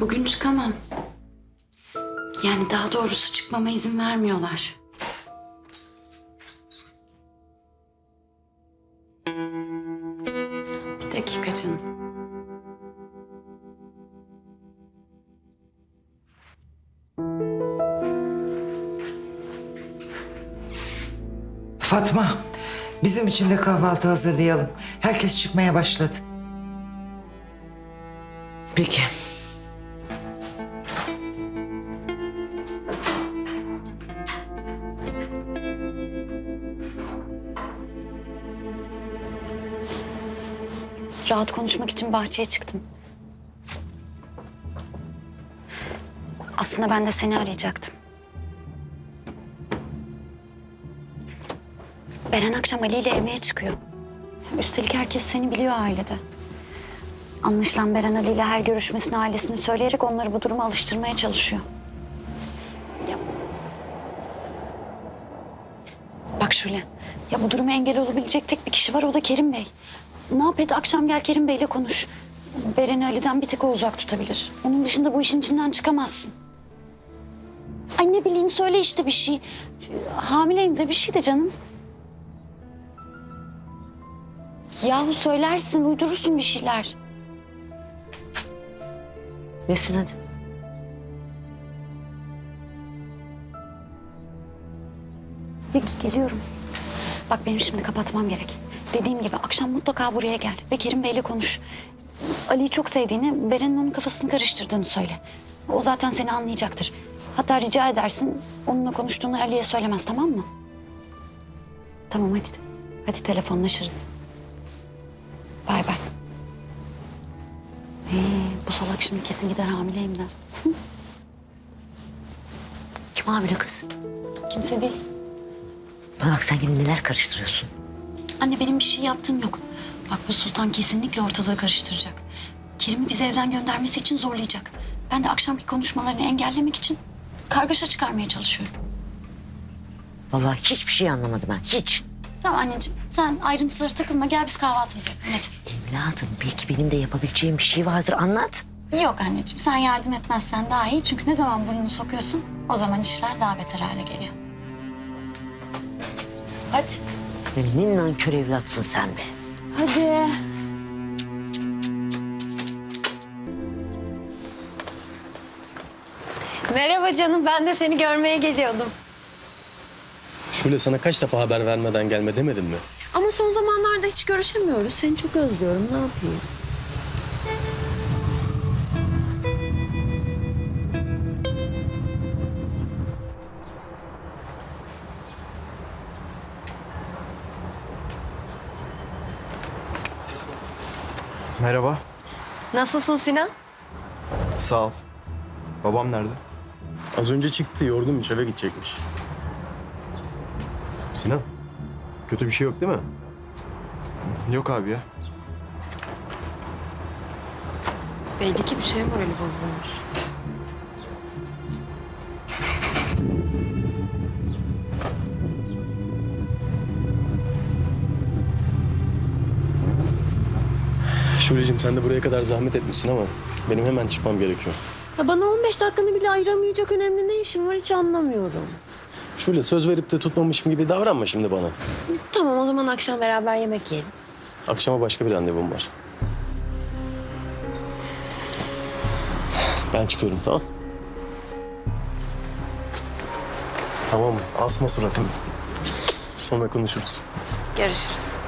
Bugün çıkamam. Yani daha doğrusu çıkmama izin vermiyorlar. Bir dakika canım. Fatma, bizim için de kahvaltı hazırlayalım. Herkes çıkmaya başladı. Peki. Rahat konuşmak için bahçeye çıktım. Aslında ben de seni arayacaktım. Beren akşam Ali ile yemeğe çıkıyor. Üstelik herkes seni biliyor ailede. Anlaşılan Beren Ali ile her görüşmesini ailesine söyleyerek onları bu duruma alıştırmaya çalışıyor. Ya... Bak şöyle. Ya bu duruma engel olabilecek tek bir kişi var o da Kerim Bey. Ne yap et akşam gel Kerim Bey'le konuş. Beren'i Ali'den bir tek o uzak tutabilir. Onun dışında bu işin içinden çıkamazsın. Ay ne bileyim söyle işte bir şey. Hamileyim de bir şey de canım. Yahu söylersin, uydurursun bir şeyler. Nesin hadi. Peki geliyorum. Bak benim şimdi kapatmam gerek. Dediğim gibi akşam mutlaka buraya gel ve Kerim Bey'le konuş. Ali'yi çok sevdiğini, Beren'in onun kafasını karıştırdığını söyle. O zaten seni anlayacaktır. Hatta rica edersin onunla konuştuğunu Ali'ye söylemez tamam mı? Tamam hadi. Hadi telefonlaşırız. Bay bay. Ee, bu salak şimdi kesin gider hamileyim der. Kim hamile kız? Kimse değil. Bana bak sen yine neler karıştırıyorsun. Anne benim bir şey yaptığım yok. Bak bu sultan kesinlikle ortalığı karıştıracak. Kerim'i bizi evden göndermesi için zorlayacak. Ben de akşamki konuşmalarını engellemek için kargaşa çıkarmaya çalışıyorum. Vallahi hiçbir şey anlamadım ben. Hiç. Tamam anneciğim sen ayrıntılara takılma gel biz kahvaltımızı yapalım hadi. Evladım belki benim de yapabileceğim bir şey vardır. Anlat. Yok anneciğim sen yardım etmezsen daha iyi. Çünkü ne zaman burnunu sokuyorsun o zaman işler daha beter hale geliyor. Hadi. Ne nankör evlatsın sen be. Hadi. Merhaba canım, ben de seni görmeye geliyordum. Şule sana kaç defa haber vermeden gelme demedim mi? Ama son zamanlarda hiç görüşemiyoruz. Seni çok özlüyorum, ne yapayım? Merhaba. Nasılsın Sinan? Sağ ol. Babam nerede? Az önce çıktı yorgunmuş eve gidecekmiş. Sinan kötü bir şey yok değil mi? Yok abi ya. Belli ki bir şey morali bozulmuş. Şule'cim sen de buraya kadar zahmet etmişsin ama benim hemen çıkmam gerekiyor. Ya bana 15 dakikanı bile ayıramayacak önemli ne işin var hiç anlamıyorum. Şule söz verip de tutmamışım gibi davranma şimdi bana. Tamam o zaman akşam beraber yemek yiyelim. Akşama başka bir randevum var. Ben çıkıyorum tamam Tamam asma suratını. Sonra konuşuruz. Görüşürüz.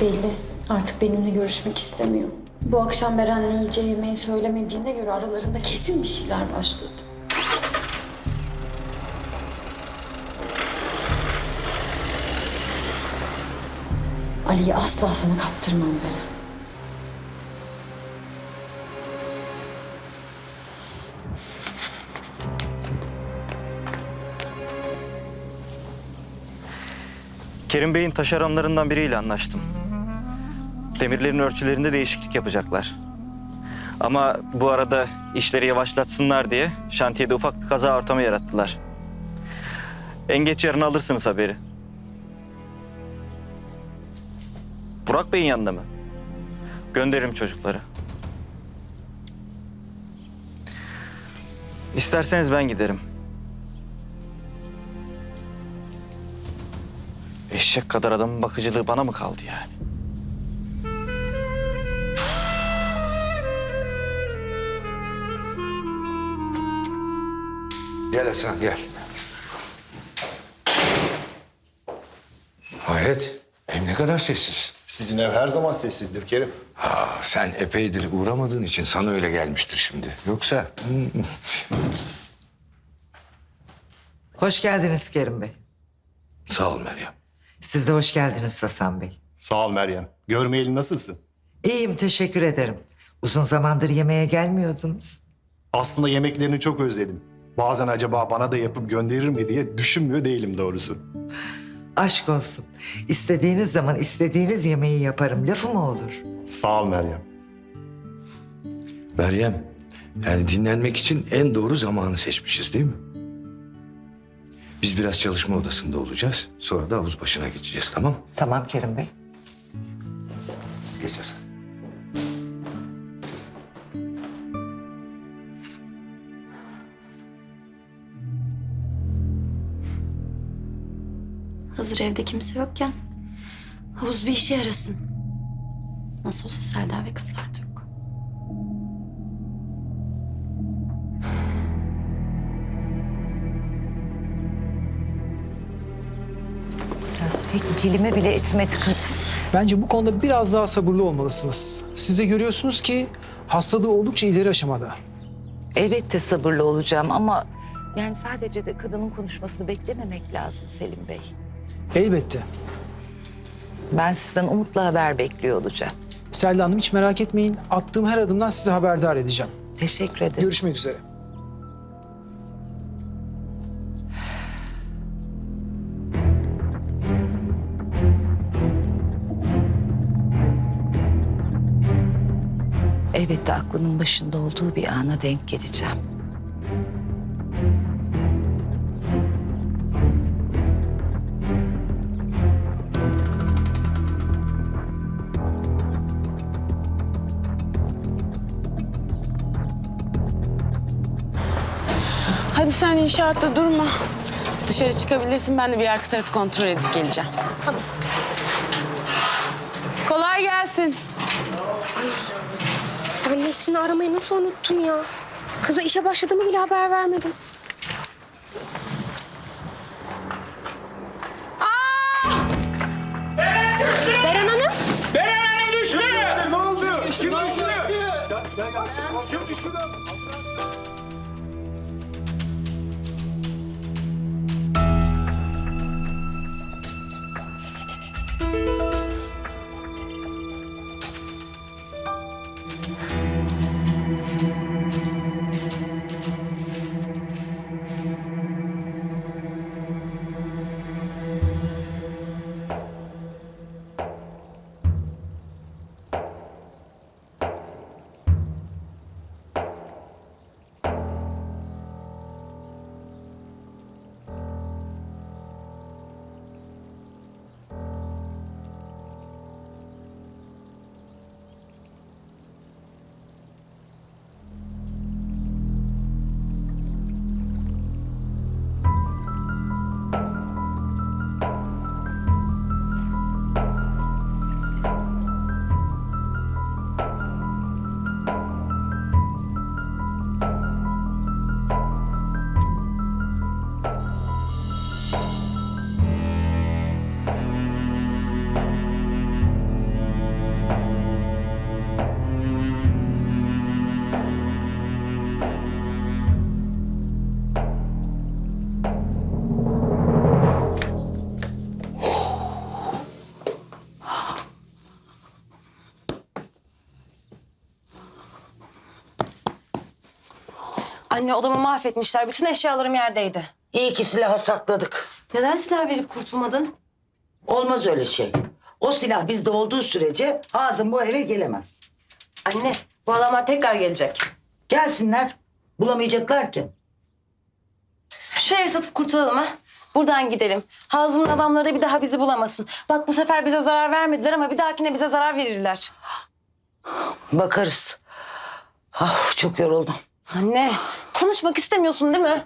Belli. Artık benimle görüşmek istemiyor. Bu akşam Beren'le yiyeceği yemeği söylemediğine göre aralarında kesin bir şeyler başladı. Ali'yi asla sana kaptırmam Beren. Kerim Bey'in taşeronlarından biriyle anlaştım. Demirlerin ölçülerinde değişiklik yapacaklar. Ama bu arada işleri yavaşlatsınlar diye şantiyede ufak bir kaza ortamı yarattılar. En geç yarın alırsınız haberi. Burak Bey'in yanında mı? Gönderirim çocukları. İsterseniz ben giderim. Eşek kadar adamın bakıcılığı bana mı kaldı yani? Gel Hasan gel. Hayret. Hem ne kadar sessiz. Sizin ev her zaman sessizdir Kerim. Ha, sen epeydir uğramadığın için sana öyle gelmiştir şimdi. Yoksa Hoş geldiniz Kerim Bey. sağ ol Meryem. Siz de hoş geldiniz Hasan Bey. Sağ ol Meryem. Görmeyeli nasılsın? İyiyim teşekkür ederim. Uzun zamandır yemeğe gelmiyordunuz. Aslında yemeklerini çok özledim. Bazen acaba bana da yapıp gönderir mi diye düşünmüyor değilim doğrusu. Aşk olsun. İstediğiniz zaman istediğiniz yemeği yaparım. Lafı mı olur? Sağ ol Meryem. Meryem, yani dinlenmek için en doğru zamanı seçmişiz değil mi? Biz biraz çalışma odasında olacağız. Sonra da havuz başına geçeceğiz tamam? Tamam Kerim Bey. Geç Hazır evde kimse yokken havuz bir işe yarasın. Nasıl olsa Selda ve kızlar da yok. Tek cilime bile etmedi kadın. Bence bu konuda biraz daha sabırlı olmalısınız. Siz de görüyorsunuz ki hastalığı oldukça ileri aşamada. Elbette sabırlı olacağım ama yani sadece de kadının konuşmasını beklememek lazım Selim Bey. Elbette. Ben sizden umutla haber bekliyor olacağım. Selda Hanım hiç merak etmeyin. Attığım her adımdan sizi haberdar edeceğim. Teşekkür ederim. Görüşmek üzere. Elbette aklının başında olduğu bir ana denk geleceğim. Hadi sen inşaatta durma. Dışarı çıkabilirsin. Ben de bir arka tarafı kontrol edip geleceğim. Tamam. Kolay gelsin. Annesini aramayı nasıl unuttum ya? Kıza işe başladığımı bile haber vermedim. Beren Hanım. Anne odamı mahvetmişler. Bütün eşyalarım yerdeydi. İyi ki silahı sakladık. Neden silah verip kurtulmadın? Olmaz öyle şey. O silah bizde olduğu sürece Hazım bu eve gelemez. Anne bu adamlar tekrar gelecek. Gelsinler. Bulamayacaklar ki. Şu evi satıp kurtulalım ha. Buradan gidelim. Hazım'ın adamları da bir daha bizi bulamasın. Bak bu sefer bize zarar vermediler ama bir dahakine bize zarar verirler. Bakarız. Ah çok yoruldum. Anne konuşmak istemiyorsun değil mi?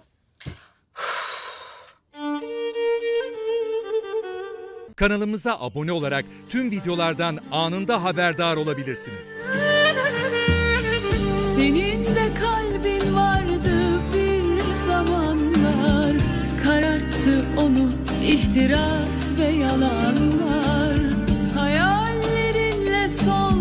Kanalımıza abone olarak tüm videolardan anında haberdar olabilirsiniz. Senin de kalbin vardı bir zamanlar Kararttı onu ihtiras ve yalanlar Hayallerinle soldu